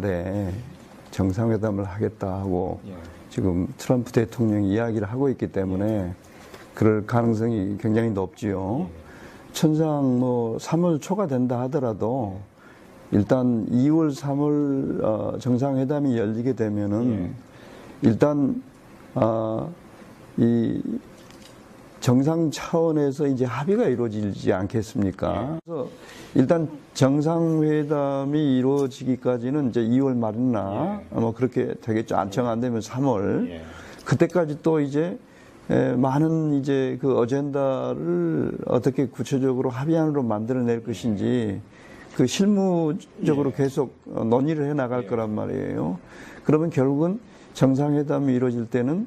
말에 정상회담을 하겠다 하고 예. 지금 트럼프 대통령이 이야기를 하고 있기 때문에 그럴 가능성이 굉장히 높지요. 천상 뭐 3월 초가 된다 하더라도 일단 2월, 3월 어, 정상회담이 열리게 되면은 일단 어, 이 정상 차원에서 이제 합의가 이루어지지 않겠습니까? 그래서 일단 정상회담이 이루어지기까지는 이제 2월 말이나 뭐 그렇게 되겠죠. 안청 안 되면 3월. 예. 그때까지 또 이제 에, 많은 이제 그 어젠다를 어떻게 구체적으로 합의안으로 만들어낼 것인지 그 실무적으로 계속 어, 논의를 해 나갈 거란 말이에요. 그러면 결국은 정상회담이 이루어질 때는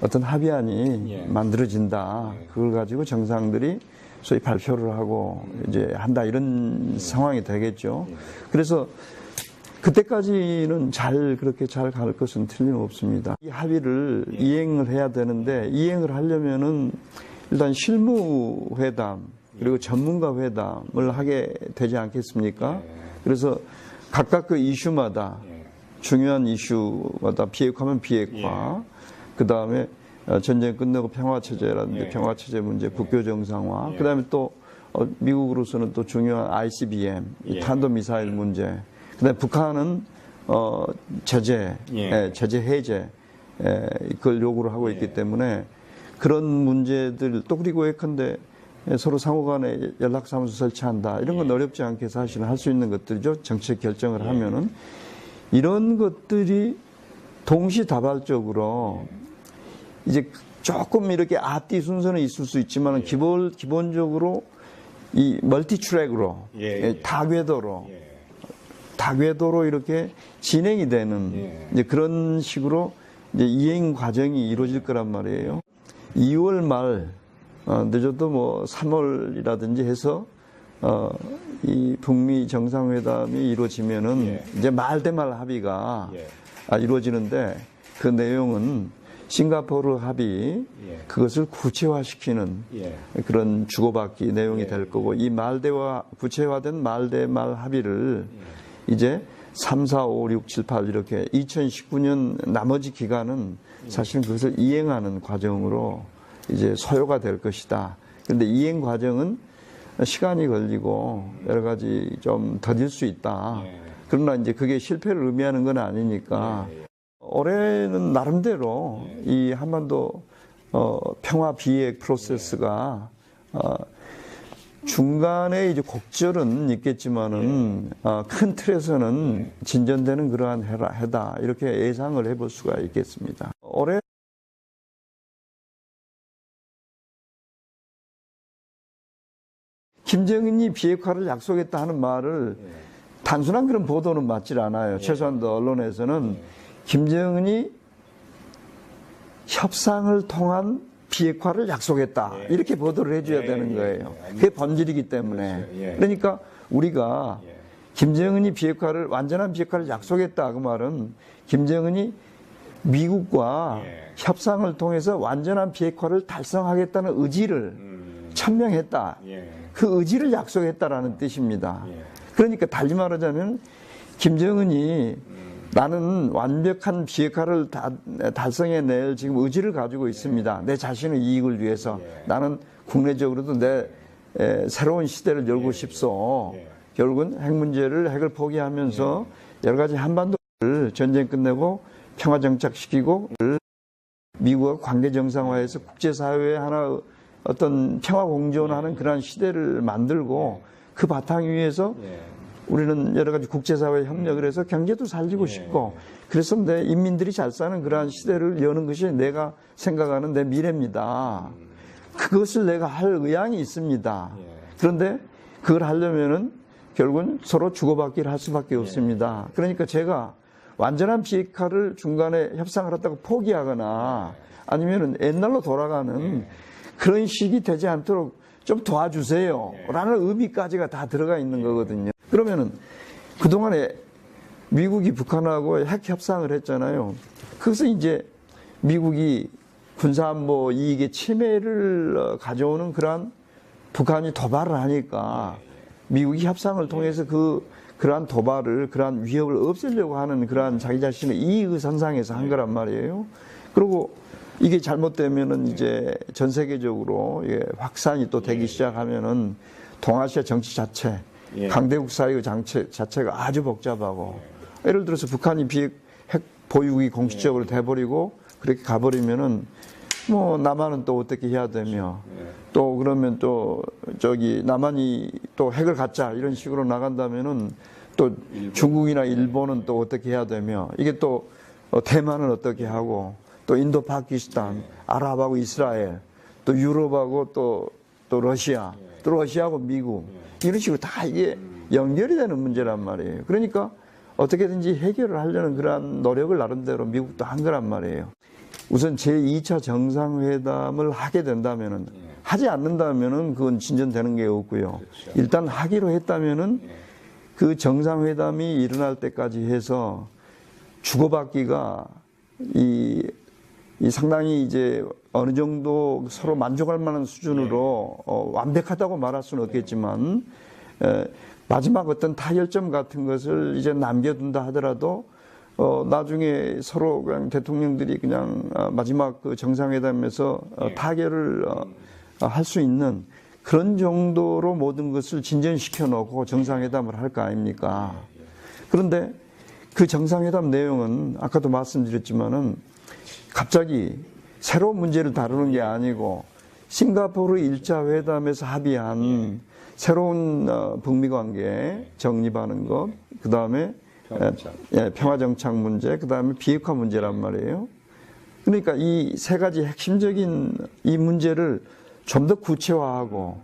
어떤 합의안이 예. 만들어진다. 그걸 가지고 정상들이 소위 발표를 하고 이제 한다 이런 상황이 되겠죠. 그래서 그때까지는 잘 그렇게 잘 갈 것은 틀림없습니다. 이 합의를 이행을 해야 되는데 이행을 하려면은 일단 실무 회담 그리고 전문가 회담을 하게 되지 않겠습니까? 그래서 각각 그 이슈마다 중요한 이슈마다 비핵화면 비핵화, 그 다음에 전쟁 끝내고 평화 체제라든지 예. 평화 체제 문제, 국교 정상화, 그 다음에 또 어, 미국으로서는 또 중요한 ICBM, 이 예. 탄도 미사일 문제, 그 다음에 북한은 어, 제재, 예. 예, 제재 해제, 예, 그걸 요구를 하고 있기 때문에 그런 문제들 또 그리고 예컨대 서로 상호간에 연락사무소 설치한다 이런 건 어렵지 않게 사실은 할 수 있는 것들이죠. 정책 결정을 하면은. 이런 것들이 동시다발적으로 이제 조금 이렇게 앞뒤 순서는 있을 수 있지만 기본 기본적으로 이 멀티 트랙으로 예, 예, 예. 다궤도로 예. 다궤도로 이렇게 진행이 되는 예. 이제 그런 식으로 이제 이행 과정이 이루어질 거란 말이에요. 2월 말 어, 늦어도 뭐 3월이라든지 해서 어, 이 북미 정상회담이 이루어지면은 예. 이제 말 대말 합의가 예. 아, 이루어지는데 그 내용은 싱가포르 합의 예. 그것을 구체화시키는 예. 그런 주고받기 내용이 예, 될 거고 이 말대와 구체화된 말대 말 합의를 이제 3, 4, 5, 6, 7, 8 이렇게 2019년 나머지 기간은 사실은 그것을 이행하는 과정으로 이제 소요가 될 것이다. 그런데 이행 과정은 시간이 걸리고 여러 가지 좀 더딜 수 있다. 예. 그러나 이제 그게 실패를 의미하는 건 아니니까 예, 예. 올해는 나름대로 이 한반도 어, 평화 비핵 프로세스가 어, 중간에 이제 곡절은 있겠지만은 어, 큰 틀에서는 진전되는 그러한 해라, 해다 이렇게 예상을 해볼 수가 있겠습니다. 올해 김정은이 비핵화를 약속했다 하는 말을 단순한 그런 보도는 맞질 않아요. 최소한 언론에서는 김정은이 협상을 통한 비핵화를 약속했다. 예. 이렇게 보도를 해줘야 예, 되는 예, 거예요. 예. 그게 본질이기 때문에. 그렇죠. 예. 그러니까 우리가 예. 김정은이 비핵화를 완전한 비핵화를 약속했다 그 말은 김정은이 미국과 예. 협상을 통해서 완전한 비핵화를 달성하겠다는 의지를 음. 천명했다. 예. 그 의지를 약속했다라는 뜻입니다. 예. 그러니까 달리 말하자면 김정은이 나는 완벽한 비핵화를 다- 달성해낼 지금 의지를 가지고 있습니다. 내 자신의 이익을 위해서 예. 나는 국내적으로도 내 에, 새로운 시대를 열고 싶소. 예. 결국은 핵 문제를 핵을 포기하면서 여러 가지 한반도를 전쟁 끝내고 평화 정착시키고 미국과 관계 정상화해서 국제사회에 하나 어떤 평화 공존하는 그러한 시대를 만들고 그 바탕 위에서 예. 우리는 여러 가지 국제사회 협력을 해서 경제도 살리고 예. 싶고 그래서 내 인민들이 잘 사는 그러한 시대를 여는 것이 내가 생각하는 내 미래입니다. 그것을 내가 할 의향이 있습니다. 예. 그런데 그걸 하려면은 결국은 서로 주고받기를 할 수밖에 없습니다. 그러니까 제가 완전한 비핵화를 중간에 협상을 했다고 포기하거나 아니면은 옛날로 돌아가는 그런 식이 되지 않도록 좀 도와주세요. 라는 의미까지가 다 들어가 있는 거거든요. 그러면은 그동안에 미국이 북한하고 핵 협상을 했잖아요. 그것은 이제 미국이 군사안보 이익의 침해를 어, 가져오는 그러한 북한이 도발을 하니까 미국이 협상을 통해서 그 그러한 도발을 그러한 위협을 없애려고 하는 그러한 자기 자신의 이익을 선상에서 한 거란 말이에요. 그리고 이게 잘못되면은 이제 전 세계적으로 확산이 또 되기 시작하면은 동아시아 정치 자체, 예. 강대국 사이의 장체 자체가 아주 복잡하고 예 를 들어서 북한이 비핵 핵 보유국이 공식적으로 돼버리고 그렇게 가버리면은 뭐 남한은 또 어떻게 해야 되며 또 그러면 또 저기 남한이 또 핵을 갖자 이런 식으로 나간다면은 또 중국이나 일본은 또 어떻게 해야 되며 이게 또 어, 대만은 어떻게 하고 또 인도 파키스탄 아랍하고 이스라엘 또 유럽하고 또또 러시아 또 러시아하고 미국 이런 식으로 다 이게 연결이 되는 문제란 말이에요. 그러니까 어떻게든지 해결을 하려는 그러한 노력을 나름대로 미국도 한 거란 말이에요. 우선 제2차 정상회담을 하게 된다면은 하지 않는다면은 그건 진전되는 게 없고요. 일단 하기로 했다면은 그 정상회담이 일어날 때까지 해서 주고받기가 이, 이 상당히 이제 어느 정도 서로 만족할 만한 수준으로 어, 완벽하다고 말할 수는 없겠지만 에, 마지막 어떤 타결점 같은 것을 이제 남겨둔다 하더라도 어, 나중에 서로 그냥 대통령들이 그냥 어, 마지막 그 정상회담에서 어, 타결을 어, 할 수 있는 그런 정도로 모든 것을 진전시켜 놓고 정상회담을 할 거 아닙니까? 그런데 그 정상회담 내용은 아까도 말씀드렸지만은 갑자기 새로운 문제를 다루는 게 아니고 싱가포르 1차 회담에서 합의한 새로운 어, 북미 관계 정립하는 것, 그 다음에 평화정착. 예, 평화정착 문제, 그 다음에 비핵화 문제란 말이에요. 그러니까 이 세 가지 핵심적인 이 문제를 좀 더 구체화하고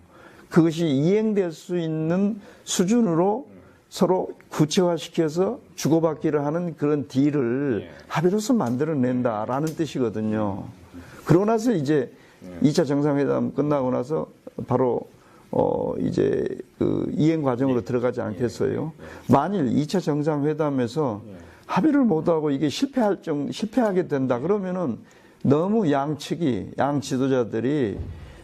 그것이 이행될 수 있는 수준으로 서로 구체화시켜서 주고받기를 하는 그런 딜을 합의로서 만들어낸다라는 뜻이거든요. 그러고 나서 이제 2차 정상회담 끝나고 나서 바로 어 이제 그 이행 과정으로 들어가지 않겠어요. 만일 2차 정상회담에서 합의를 못하고 이게 실패할 정 실패하게 된다 그러면은 너무 양측이 양 지도자들이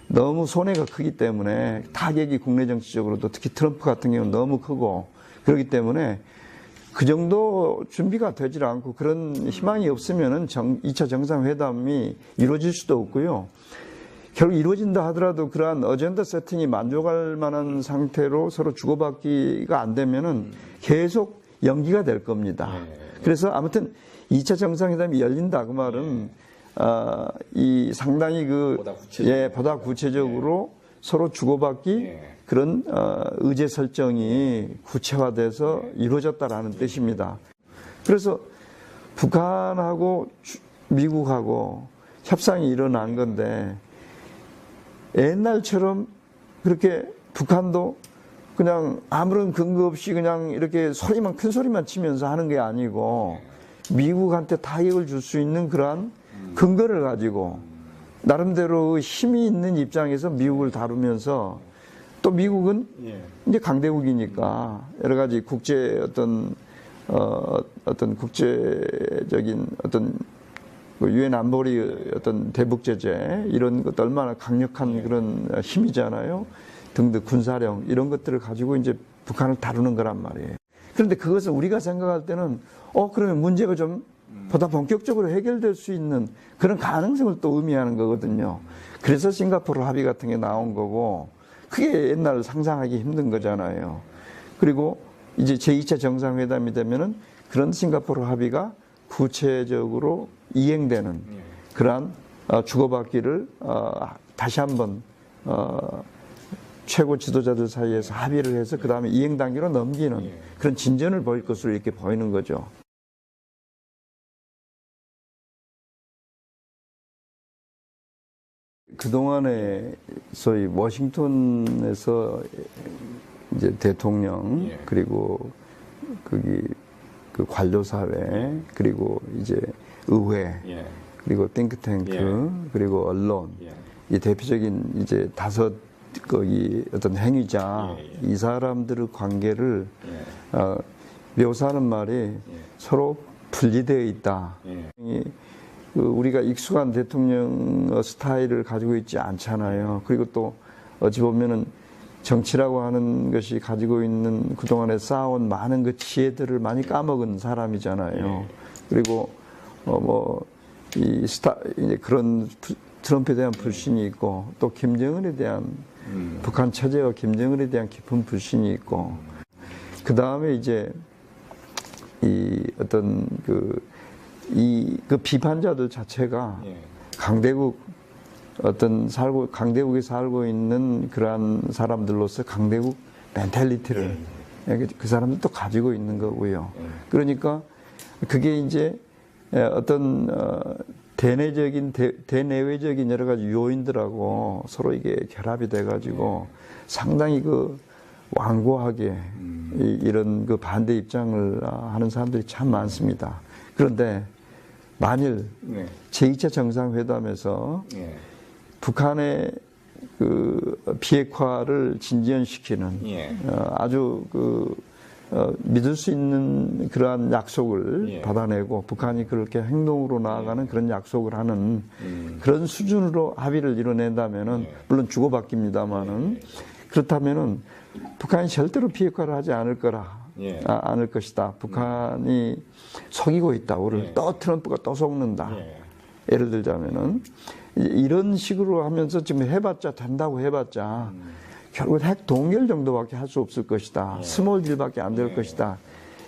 너무 손해가 크기 때문에 타격이 국내 정치적으로도 특히 트럼프 같은 경우는 너무 크고 그렇기 때문에 그 정도 준비가 되질 않고 그런 희망이 없으면은 정, 2차 정상회담이 이루어질 수도 없고요. 결국 이루어진다 하더라도 그러한 어젠다 세팅이 만족할 만한 상태로 서로 주고받기가 안 되면은 계속 연기가 될 겁니다. 그래서 아무튼 2차 정상회담이 열린다 그 말은 아, 이 상당히 그 보다. 예, 보다 구체적으로 서로 주고받기 예. 그런 어, 의제 설정이 구체화돼서 이루어졌다라는 뜻입니다. 그래서 북한하고 주- 미국하고 협상이 일어난 건데 옛날처럼 그렇게 북한도 그냥 아무런 근거 없이 그냥 이렇게 소리만 큰 소리만 치면서 하는 게 아니고 미국한테 타격을 줄 수 있는 그러한 근거를 가지고 나름대로 힘이 있는 입장에서 미국을 다루면서 또 미국은 예. 이제 강대국이니까 여러 가지 국제 어떤 어 어떤 국제적인 어떤 그 유엔 안보리 어떤 대북 제재 이런 것도 얼마나 강력한 그런 힘이잖아요. 등등 군사력 이런 것들을 가지고 이제 북한을 다루는 거란 말이에요. 그런데 그것을 우리가 생각할 때는 어 그러면 문제가 좀 보다 본격적으로 해결될 수 있는 그런 가능성을 또 의미하는 거거든요. 그래서 싱가포르 합의 같은 게 나온 거고 그게 옛날 상상하기 힘든 거잖아요. 그리고 이제 제2차 정상회담이 되면은 그런 싱가포르 합의가 구체적으로 이행되는 그러한 어, 주고받기를 어, 다시 한번 어, 최고 지도자들 사이에서 합의를 해서 그 다음에 이행 단계로 넘기는 그런 진전을 보일 것으로 이렇게 보이는 거죠. 그동안에 소위 워싱턴에서 이제 대통령 예. 그리고 거기 그 관료 사회 그리고 이제 의회 예. 그리고 띵크탱크 예. 그리고 언론 예. 이 대표적인 이제 다섯 거기 어떤 행위자 예, 예. 이 사람들의 관계를 예. 어, 묘사하는 말이 서로 분리되어 있다. 예. 이, 그 우리가 익숙한 대통령 스타일을 가지고 있지 않잖아요. 그리고 또 어찌 보면은 정치라고 하는 것이 가지고 있는 그동안에 쌓아온 많은 그 지혜들을 많이 까먹은 사람이잖아요. 그리고 어 뭐이 스타 이제 그런 부- 트럼프에 대한 불신이 있고 또 김정은에 대한 북한 체제와 김정은에 대한 깊은 불신이 있고 그 다음에 이제 이 어떤 그 이 그 비판자들 자체가 예. 강대국 어떤 살고 강대국에 살고 있는 그러한 사람들로서 강대국 멘탈리티를 그 사람들도 가지고 있는 거고요. 그러니까 그게 이제 에, 어떤 어, 대내적인 대, 대내외적인 여러 가지 요인들하고 서로 이게 결합이 돼가지고 상당히 그 완고하게 이, 이런 그 반대 입장을 아, 하는 사람들이 참 많습니다. 그런데 만일 네. 제2차 정상회담에서 예. 북한의 그 비핵화를 진전시키는 예. 어, 아주 그 어, 믿을 수 있는 그러한 약속을 예. 받아내고 북한이 그렇게 행동으로 나아가는 그런 약속을 하는 음. 그런 수준으로 합의를 이뤄낸다면은 예. 물론 주고받기입니다만은 그렇다면은 북한이 절대로 비핵화를 하지 않을 거라 예. 아, 않을 것이다. 북한이 속이고 있다. 우리를 예. 또 트럼프가 또 속는다. 예. 예를 들자면은 이- 이런 식으로 하면서 지금 해봤자 된다고 해봤자 결국 핵 동결 정도밖에 할 수 없을 것이다. 예. 스몰 딜밖에 안 될 것이다.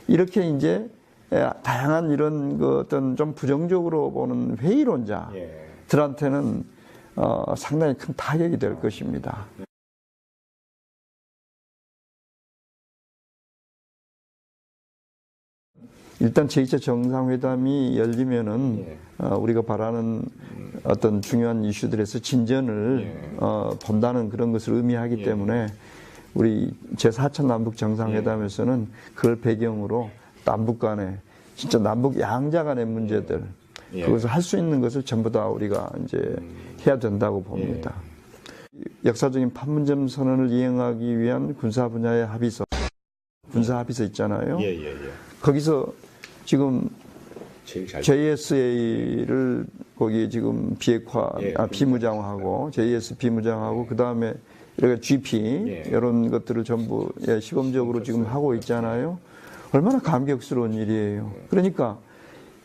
이렇게 이제 에, 다양한 이런 그 어떤 좀 부정적으로 보는 회의론자들한테는 예. 어, 상당히 큰 타격이 될 것입니다. 일단 제2차 정상회담이 열리면은 예. 어, 우리가 바라는 어떤 중요한 이슈들에서 진전을 예. 어, 본다는 그런 것을 의미하기 예. 때문에 우리 제4차 남북 정상회담에서는 그걸 배경으로 남북 간에 진짜 남북 양자 간의 문제들 예. 그것을 할 수 있는 것을 전부 다 우리가 이제 해야 된다고 봅니다. 역사적인 판문점 선언을 이행하기 위한 군사 분야의 합의서, 군사 합의서 있잖아요. 예, 예, 예. 거기서 지금. JSA를 거기 지금 비핵화, 예, 아, 비무장하고 JS 비무장하고 그 다음에 이렇게 GP 예. 이런 것들을 전부 예, 시범적으로 지금 하고 있잖아요. 얼마나 감격스러운 일이에요. 그러니까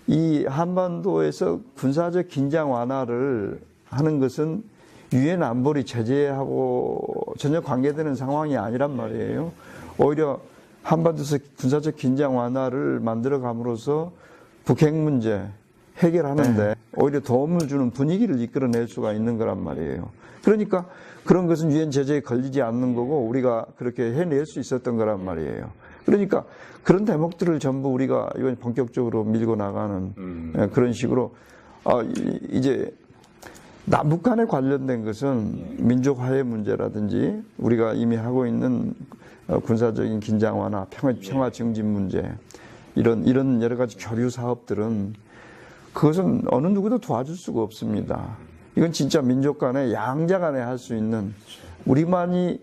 이 한반도에서 군사적 긴장 완화를 하는 것은 유엔 안보리 제재하고 전혀 관계되는 상황이 아니란 말이에요. 오히려 한반도에서 군사적 긴장 완화를 만들어 감으로써 북핵 문제 해결하는데 오히려 도움을 주는 분위기를 이끌어낼 수가 있는 거란 말이에요. 그러니까 그런 것은 유엔 제재에 걸리지 않는 거고 우리가 그렇게 해낼 수 있었던 거란 말이에요. 그러니까 그런 대목들을 전부 우리가 이번 본격적으로 밀고 나가는 음. 예, 그런 식으로 아, 이- 이제 남북 간에 관련된 것은 민족 화해 문제라든지 우리가 이미 하고 있는 어, 군사적인 긴장 완화, 평화, 평화 증진 문제 이런 이런 여러 가지 교류 사업들은 그것은 어느 누구도 도와줄 수가 없습니다. 이건 진짜 민족 간에 양자 간에 할 수 있는 우리만이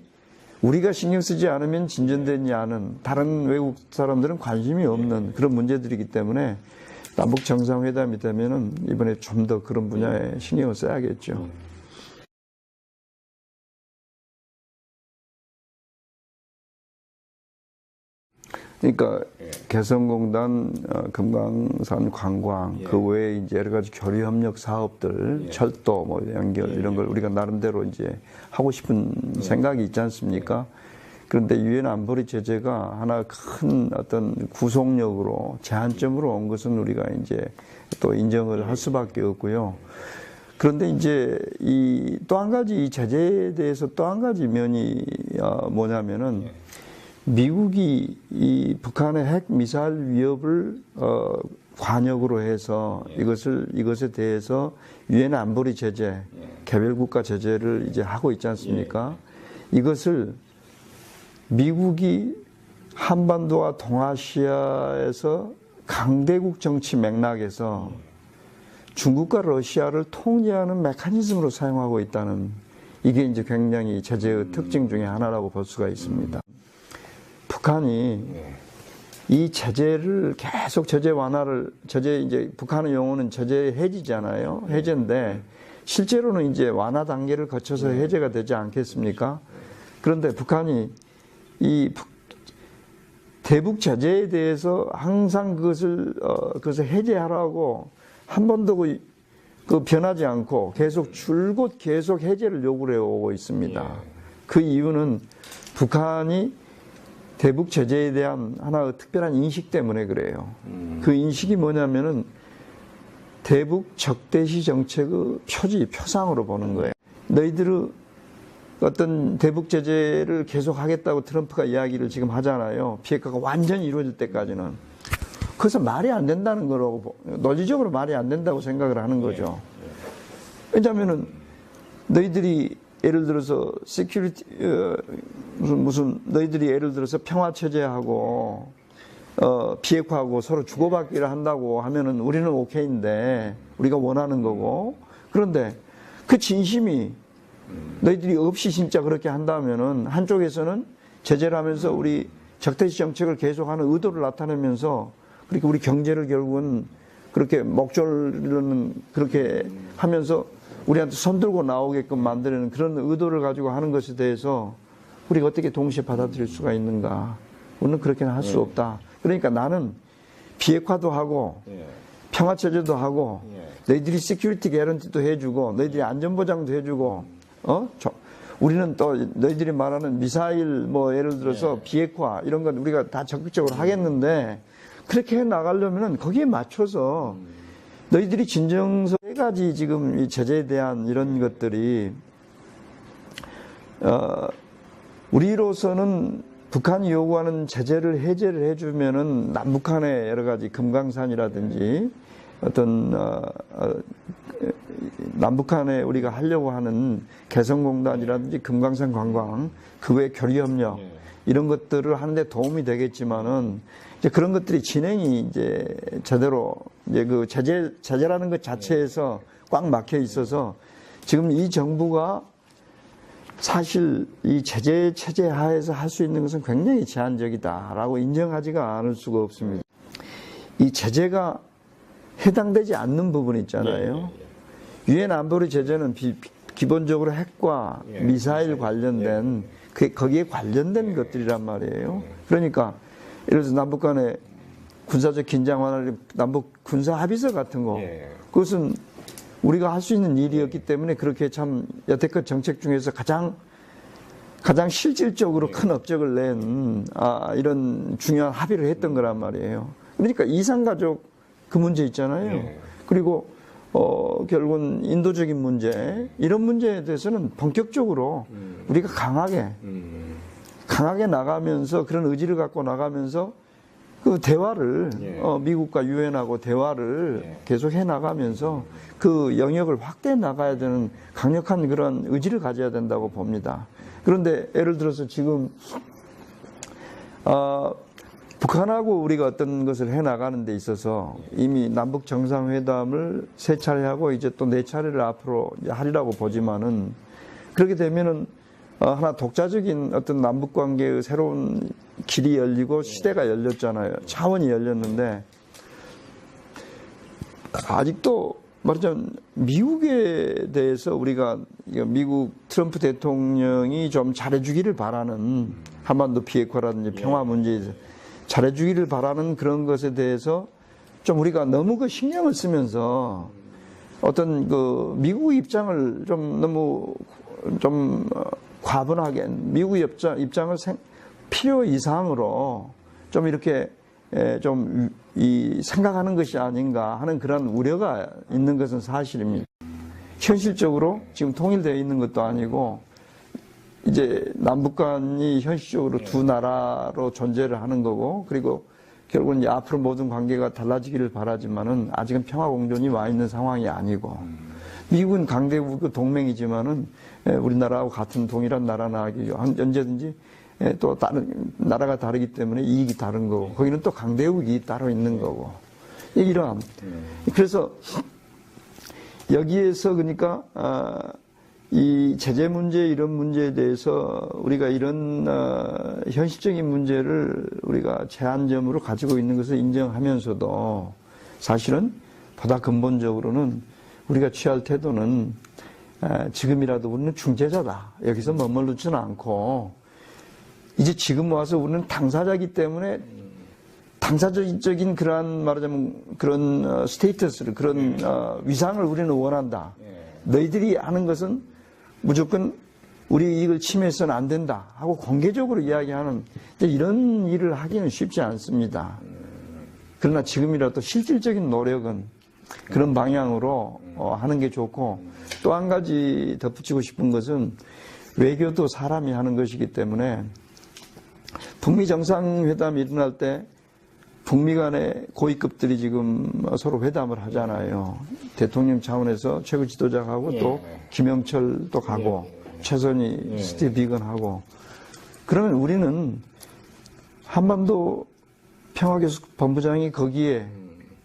우리가 신경 쓰지 않으면 진전되지 않은 다른 외국 사람들은 관심이 없는 그런 문제들이기 때문에 남북 정상회담이 되면은 이번에 좀 더 그런 분야에 신경을 써야겠죠. 그러니까 개성공단, 어, 금강산 관광, 예. 그 외에 이제 여러 가지 교류 협력 사업들, 예. 철도 뭐 연결 이런 걸 우리가 나름대로 이제 하고 싶은 생각이 있지 않습니까? 그런데 유엔 안보리 제재가 하나 큰 어떤 구속력으로 제한점으로 온 것은 우리가 이제 또 인정을 할 수밖에 없고요. 그런데 이제 이 또 한 가지 이 제재에 대해서 또 한 가지 면이 어, 뭐냐면은 미국이 이 북한의 핵 미사일 위협을 어, 관역으로 해서 이것을 이것에 대해서 유엔 안보리 제재, 개별 국가 제재를 이제 하고 있지 않습니까? 이것을 미국이 한반도와 동아시아에서 강대국 정치 맥락에서 중국과 러시아를 통제하는 메커니즘으로 사용하고 있다는 이게 이제 굉장히 제재의 특징 중에 하나라고 볼 수가 있습니다. 북한이 이 제재를 계속 제재 완화를 제재 이제 북한의 용어는 제재 해지잖아요. 해제인데 실제로는 이제 완화 단계를 거쳐서 해제가 되지 않겠습니까? 그런데 북한이 이 북- 대북 제재에 대해서 항상 그것을 어, 그것을 해제하라고 한 번도 그, 그 변하지 않고 계속 줄곧 계속 해제를 요구를 해오고 있습니다. 그 이유는 북한이 대북 제재에 대한 하나의 특별한 인식 때문에 그래요. 그 인식이 뭐냐면은 대북 적대시 정책의 표지, 표상으로 보는 거예요. 너희들의 어떤 대북 제재를 계속 하겠다고 트럼프가 이야기를 지금 하잖아요. 비핵화가 완전히 이루어질 때까지는. 그것은 말이 안 된다는 거라고, 보- 논리적으로 말이 안 된다고 생각을 하는 거죠. 왜냐면은 너희들이 예를 들어서 시큐리티, 어, 무슨, 무슨, 너희들이 예를 들어서 평화 체제하고 어, 비핵화하고 서로 주고받기를 한다고 하면은 우리는 오케이인데 우리가 원하는 거고 그런데 그 진심이 너희들이 없이 진짜 그렇게 한다면은 한쪽에서는 제재를 하면서 우리 적대시 정책을 계속하는 의도를 나타내면서 그렇게 우리 경제를 결국은 그렇게 목줄로는 그렇게 하면서 우리한테 손들고 나오게끔 만드는 그런 의도를 가지고 하는 것에 대해서 우리가 어떻게 동시에 받아들일 수가 있는가? 우리는 그렇게는 할 수 없다. 그러니까 나는 비핵화도 하고 예. 평화 체제도 하고 너희들이 시큐리티 개런티도 해주고 너희들이 안전보장도 해주고 어? 저- 우리는 또 너희들이 말하는 미사일 뭐 예를 들어서 비핵화 이런 건 우리가 다 적극적으로 하겠는데 그렇게 해 나가려면은 거기에 맞춰서 너희들이 진정서 세 가지 지금 이 제재에 대한 이런 것들이 어, 우리로서는 북한이 요구하는 제재를 해제를 해주면은 남북한의 여러 가지 금강산이라든지 어떤 어, 어, 남북한에 우리가 하려고 하는 개성공단이라든지 금강산 관광 그 외 교류협력 이런 것들을 하는데 도움이 되겠지만은 이제 그런 것들이 진행이 이제 제대로 이제 그 제재 제재라는 것 자체에서 꽉 막혀 있어서 지금 이 정부가 사실 이 제재 체제 하에서 할 수 있는 것은 굉장히 제한적이다라고 인정하지가 않을 수가 없습니다. 이 제재가 해당되지 않는 부분 있잖아요. 유엔 안보리 제재는 비- 기본적으로 핵과 예. 미사일 관련된 그 거기에 관련된 것들이란 말이에요. 그러니까 예를 들어서 남북 간의 군사적 긴장 완화를 남북 군사 합의서 같은 거 예. 그것은 우리가 할 수 있는 일이었기 때문에 그렇게 참 여태껏 정책 중에서 가장 가장 실질적으로 큰 업적을 낸 아, 이런 중요한 합의를 했던 거란 말이에요. 그러니까 이상가족 그 문제 있잖아요. 예. 그리고 어, 결국은 인도적인 문제 이런 문제에 대해서는 본격적으로 우리가 강하게 음. 강하게 나가면서 그런 의지를 갖고 나가면서 그 대화를 예. 어, 미국과 유엔하고 대화를 예. 계속 해 나가면서 그 영역을 확대해 나가야 되는 강력한 그런 의지를 가져야 된다고 봅니다. 그런데 예를 들어서 지금 어, 북한하고 우리가 어떤 것을 해 나가는 데 있어서 이미 남북 정상회담을 세 차례 하고 이제 또 네 차례를 앞으로 하리라고 보지만은 그렇게 되면은 어, 하나 독자적인 어떤 남북 관계의 새로운 길이 열리고 시대가 열렸잖아요. 차원이 열렸는데 아직도 말하자면 미국에 대해서 우리가 미국 트럼프 대통령이 좀 잘해주기를 바라는 한반도 비핵화라든지 평화 문제에서 잘해주기를 바라는 그런 것에 대해서 좀 우리가 너무 그 신경을 쓰면서 어떤 그 미국 입장을 좀 너무 좀 어, 과분하게 미국 입장, 입장을 생- 필요 이상으로 좀 이렇게 에, 좀이 생각하는 것이 아닌가 하는 그런 우려가 있는 것은 사실입니다. 현실적으로 지금 통일되어 있는 것도 아니고 이제 남북 간이 현실적으로 두 나라로 존재를 하는 거고 그리고 결국은 이제 앞으로 모든 관계가 달라지기를 바라지만은 아직은 평화 공존이 와 있는 상황이 아니고 미국은 강대국 동맹이지만은 에, 우리나라하고 같은 동일한 나라나 언제든지 에, 또 다른 나라가 다르기 때문에 이익이 다른 거고 거기는 또 강대국이 따로 있는 거고 이러한. 그래서 여기에서 그러니까 아, 이 제재 문제 이런 문제에 대해서 우리가 이런 어, 현실적인 문제를 우리가 제한점으로 가지고 있는 것을 인정하면서도 사실은 보다 근본적으로는 우리가 취할 태도는 에, 지금이라도 우리는 중재자다. 여기서 머물르지는 않고 이제 지금 와서 우리는 당사자이기 때문에 당사적인 그러한 말하자면 그런 어, 스테이터스를 그런 어, 위상을 우리는 원한다. 너희들이 하는 것은 무조건 우리 이익을 침해해서는 안 된다 하고 공개적으로 이야기하는 이런 일을 하기는 쉽지 않습니다. 그러나 지금이라도 실질적인 노력은 그런 방향으로 어, 하는 게 좋고 또 한 가지 덧붙이고 싶은 것은 외교도 사람이 하는 것이기 때문에 북미 정상회담이 일어날 때 북미 간의 고위급들이 지금 서로 회담을 하잖아요. 대통령 차원에서 최고 지도자하고 또 김영철도 가고 최선희 스티브 비건하고 그러면 우리는 한반도 평화교섭 본부장이 거기에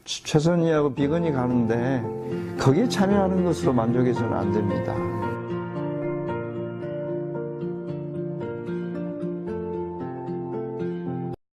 최선희하고 비건이 가는데 거기에 참여하는 것으로 만족해서는 안 됩니다.